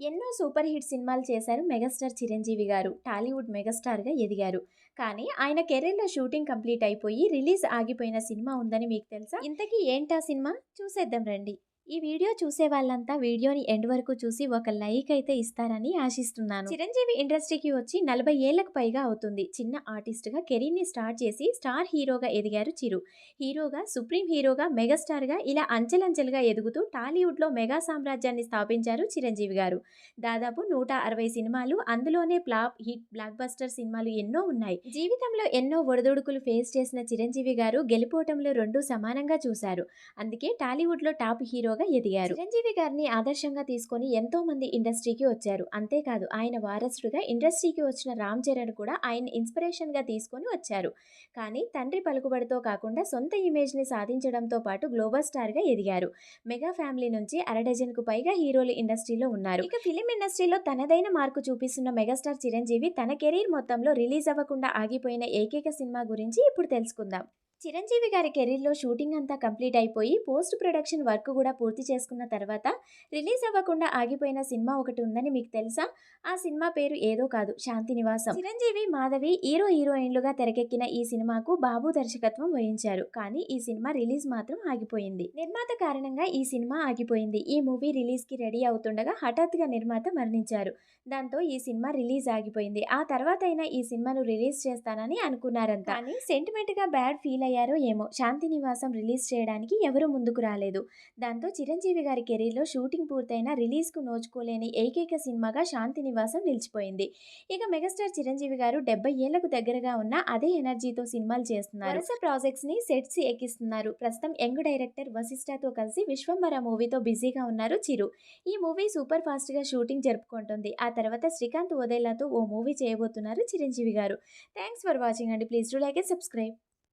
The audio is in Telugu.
ఎన్నో సూపర్ హిట్ సినిమాలు చేశారు మెగాస్టార్ చిరంజీవి గారు టాలీవుడ్ మెగాస్టార్గా ఎదిగారు. కానీ ఆయన కెరీర్లో షూటింగ్ కంప్లీట్ అయిపోయి రిలీజ్ ఆగిపోయిన సినిమా ఉందని మీకు తెలుసా? ఇంతకీ ఏంటా సినిమా? చూసేద్దాం రండి. ఈ వీడియో చూసే వాళ్ళంతా వీడియోని ఎండ్ వరకు చూసి ఒక లైక్ అయితే ఇస్తారని ఆశిస్తున్నాను. చిరంజీవి ఇండస్ట్రీకి వచ్చి నలభై ఏళ్ళకు పైగా అవుతుంది. చిన్న ఆర్టిస్ట్గా కెరీర్ని స్టార్ట్ చేసి స్టార్ హీరోగా ఎదిగారు చిరు. హీరోగా సుప్రీం హీరోగా మెగాస్టార్గా ఇలా అంచెలంచెలుగా ఎదుగుతూ టాలీవుడ్లో మెగా సామ్రాజ్యాన్ని స్థాపించారు చిరంజీవి గారు. దాదాపు నూట అరవై సినిమాలు అందులోనే ప్లాప్ హిట్ బ్లాక్ బస్టర్ సినిమాలు ఎన్నో ఉన్నాయి. జీవితంలో ఎన్నో ఒడిదుడుకులు ఫేస్ చేసిన చిరంజీవి గారు గెలిపోవటంలో రెండు సమానంగా చూశారు. అందుకే టాలీవుడ్లో టాప్ హీరో హీరోగా ఎదిగారు. చిరంజీవి గారిని ఆదర్శంగా తీసుకొని ఎంతో మంది ఇండస్ట్రీకి వచ్చారు. అంతేకాదు ఆయన వారసుడుగా ఇండస్ట్రీకి వచ్చిన రామ్ చరణ్ కూడా ఆయన ఇన్స్పిరేషన్గా తీసుకొని వచ్చారు. కానీ తండ్రి పలుకుబడితో కాకుండా సొంత ఇమేజ్ని సాధించడంతో పాటు గ్లోబల్ స్టార్గా ఎదిగారు. మెగా ఫ్యామిలీ నుంచి అరడజన్కు పైగా హీరోలు ఇండస్ట్రీలో ఉన్నారు. ఇక ఫిలిం ఇండస్ట్రీలో తనదైన మార్కు చూపిస్తున్న మెగాస్టార్ చిరంజీవి తన కెరీర్ మొత్తంలో రిలీజ్ అవ్వకుండా ఆగిపోయిన ఏకైక సినిమా గురించి ఇప్పుడు తెలుసుకుందాం. చిరంజీవి గారి కెరీర్లో షూటింగ్ అంతా కంప్లీట్ అయిపోయి పోస్ట్ ప్రొడక్షన్ వర్క్ కూడా పూర్తి చేసుకున్న తర్వాత రిలీజ్ అవ్వకుండా ఆగిపోయిన సినిమా ఒకటి ఉందని మీకు తెలుసా? ఆ సినిమా పేరు ఏదో కాదు శాంతి నివాసం. చిరంజీవి మాధవి హీరో హీరోయిన్లుగా తెరకెక్కిన ఈ సినిమాకు బాబు దర్శకత్వం వహించారు. కానీ ఈ సినిమా రిలీజ్ మాత్రం ఆగిపోయింది. నిర్మాత కారణంగా ఈ సినిమా ఆగిపోయింది. ఈ మూవీ రిలీజ్కి రెడీ అవుతుండగా హఠాత్తుగా నిర్మాత మరణించారు. దాంతో ఈ సినిమా రిలీజ్ ఆగిపోయింది. ఆ తర్వాత అయినా ఈ సినిమాను రిలీజ్ చేస్తానని అనుకున్నారంట కానీ సెంటిమెంట్గా బ్యాడ్ ఫీల్ అయ్యారో ఏమో. శాంతి నివాసం రిలీజ్ చేయడానికి ఎవరూ ముందుకు రాలేదు. దాంతో చిరంజీవి గారి కెరీర్లో షూటింగ్ పూర్తయిన రిలీజ్కు నోచుకోలేని ఏకైక సినిమాగా శాంతి నివాసం నిలిచిపోయింది. ఇక మెగాస్టార్ చిరంజీవి గారు డెబ్బై ఏళ్ళకు దగ్గరగా ఉన్న అదే ఎనర్జీతో సినిమాలు చేస్తున్నారు. వరుస ప్రాజెక్ట్స్ని సెట్స్ ఎక్కిస్తున్నారు. ప్రస్తుతం యంగ్ డైరెక్టర్ వశిష్ఠతో కలిసి విశ్వంబర మూవీతో బిజీగా ఉన్నారు చిరు. ఈ మూవీ సూపర్ ఫాస్ట్గా షూటింగ్ జరుపుకుంటుంది. ఆ తర్వాత శ్రీకాంత్ ఓదేలాతో ఓ మూవీ చేయబోతున్నారు చిరంజీవి గారు. థ్యాంక్స్ ఫర్ వాచింగ్ అండి. Please do like and subscribe.